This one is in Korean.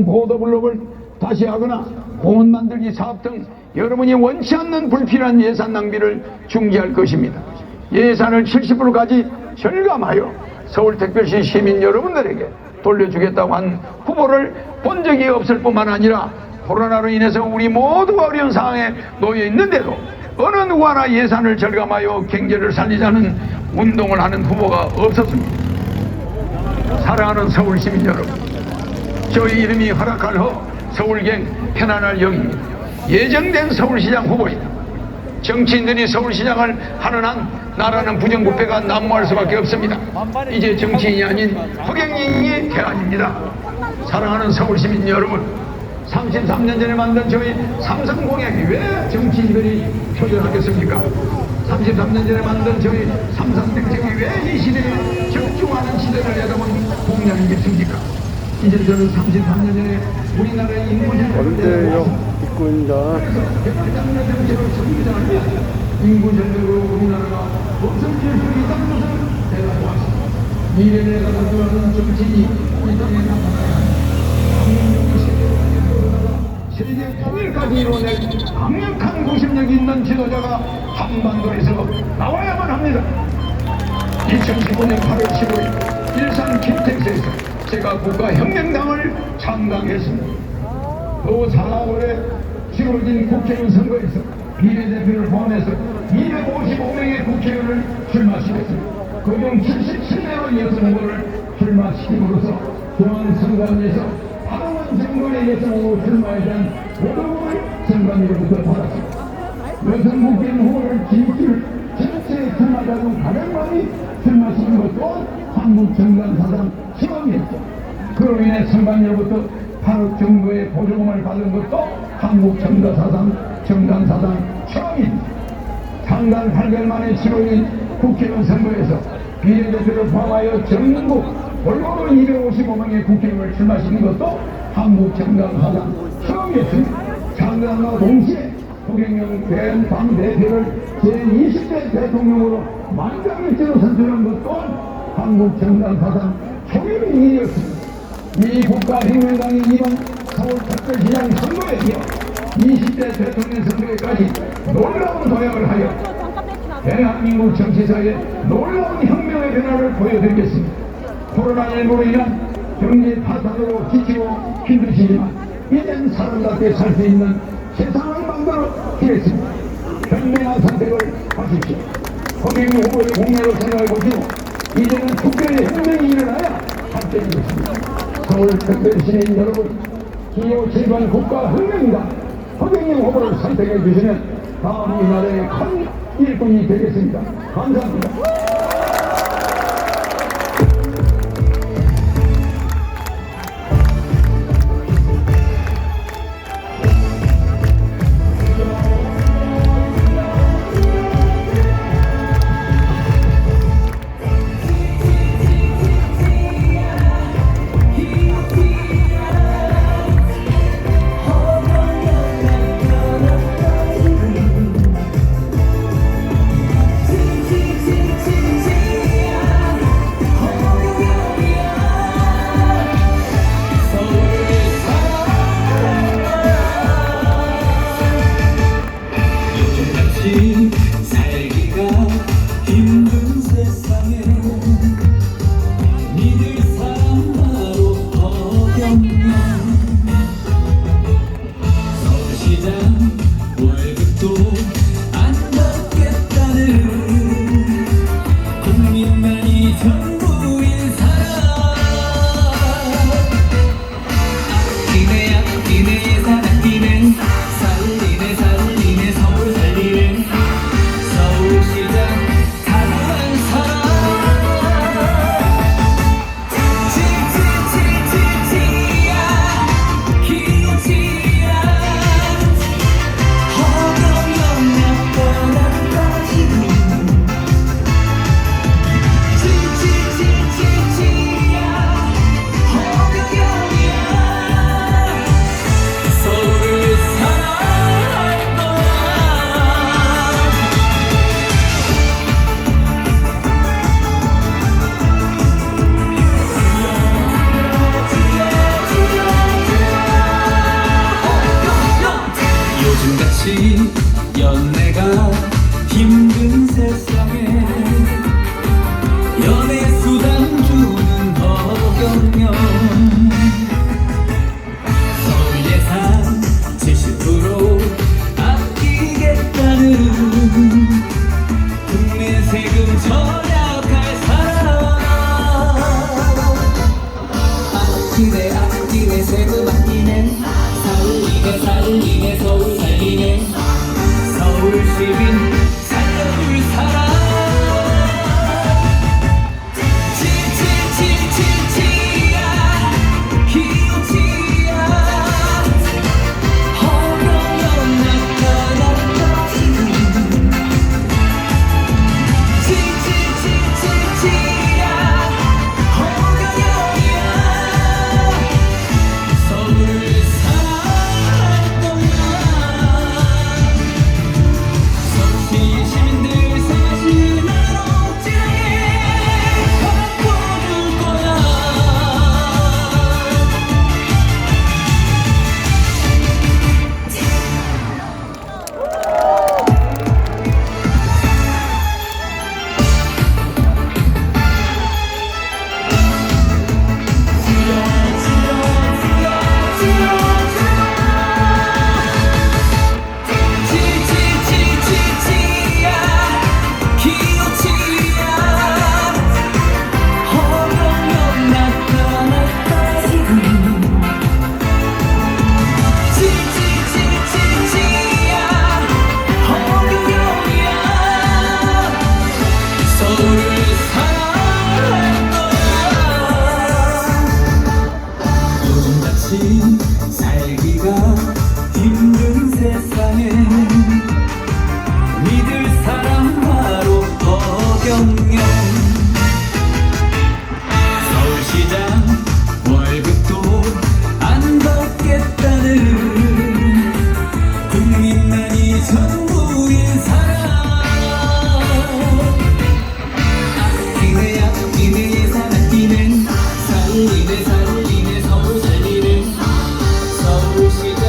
보도블록을 다시 하거나 공원 만들기 사업 등 여러분이 원치 않는 불필요한 예산 낭비를 중지할 것입니다. 예산을 70%까지 절감하여 서울특별시 시민 여러분들에게 돌려주겠다고 한 후보를 본 적이 없을 뿐만 아니라 코로나로 인해서 우리 모두가 어려운 상황에 놓여 있는데도 어느 누구 하나 예산을 절감하여 경제를 살리자는 운동을 하는 후보가 없었습니다. 사랑하는 서울 시민 여러분. 저희 이름이 허락할 허 서울경 편안할 영입니다. 예정된 서울시장 후보이다. 정치인들이 서울시장을 하는 한 나라는 부정부패가 난무할 수밖에 없습니다. 이제 정치인이 아닌 허경영이 대안입니다. 사랑하는 서울시민 여러분, 33년 전에 만든 저희 삼성공약이 왜 정치인들이 표절하겠습니까? 33년 전에 만든 저희 삼성정책이 왜 이 시대에 적중하는 시대를 내다본 공약이겠습니까? 이제 저는 33년 전에 우리나라의 인구를 언제요? 입구입니다. 인구적으로 우리나라가 없어질 수 있다는 것을 내가 보았습니다. 미래를 가져가는 정치인이 이 땅에 나타나야 세계 통일까지 이뤄낼 강력한 구심력이 있는 지도자가 한반도에서 나와야만 합니다. 2015년 8월 15일 일산 김택스에서 제가 국가혁명당을 창당했습니다. 또 4월에 치러진 국회의원 선거에서 비례대표를 포함해서 255명의 국회의원을 출마시켰습니다. 그중 77명의 여성 후보를 출마시킴으로써 중앙선관위에서 파라원 정권의 여성 후보 출마에 대한 보도를 선관위로부터 받았습니다. 여성 국회의원 후보를 진출 전체 출마자 중 가장 많이 출마시킨 것도 한국 정당 사상 처음이었죠. 그로 인해 선관위로부터 8억 정도의 보조금을 받은 것도 한국 정당사상 정당사상 처음입니다. 창당 8개월 만에 치러진 국회의원 선거에서 비례대표를 포함하여 전국 골고루 255명의 국회의원을 출마시킨 것도 한국 정당사상 처음이었습니다. 창당과 동시에 호경영 대당 대표를 제20대 대통령으로 만장일치로 선출한 것 또한 한국 정당 사상 초유의 일이었습니다. 이 국가혁명당이 이번 서울 특별시장 선거에 이어 20대 대통령 선거에까지 놀라운 도약을 하여 대한민국 정치사에 놀라운 혁명의 변화를 보여드리겠습니다. 코로나19로 인한 경제 파탄으로 지치고 힘드시지만 이젠 사람답게 살 수 있는 세상을 만들어 주겠습니다. 현명한 선택을 하십시오. 허경영 후보의 공약을 생각해 보시고 이제는 특별히 혁명이 일어나야 할 때인 것입니다. 서울 특별 시민 여러분, 기호 7번 국가 혁명이다. 허경영 후보를 선택해 주시면 다음 이 나라의 큰 일꾼이 되겠습니다. 감사합니다. 사진이네, 서울 살기네 서울 시민 살리네 서울 살리네 서울시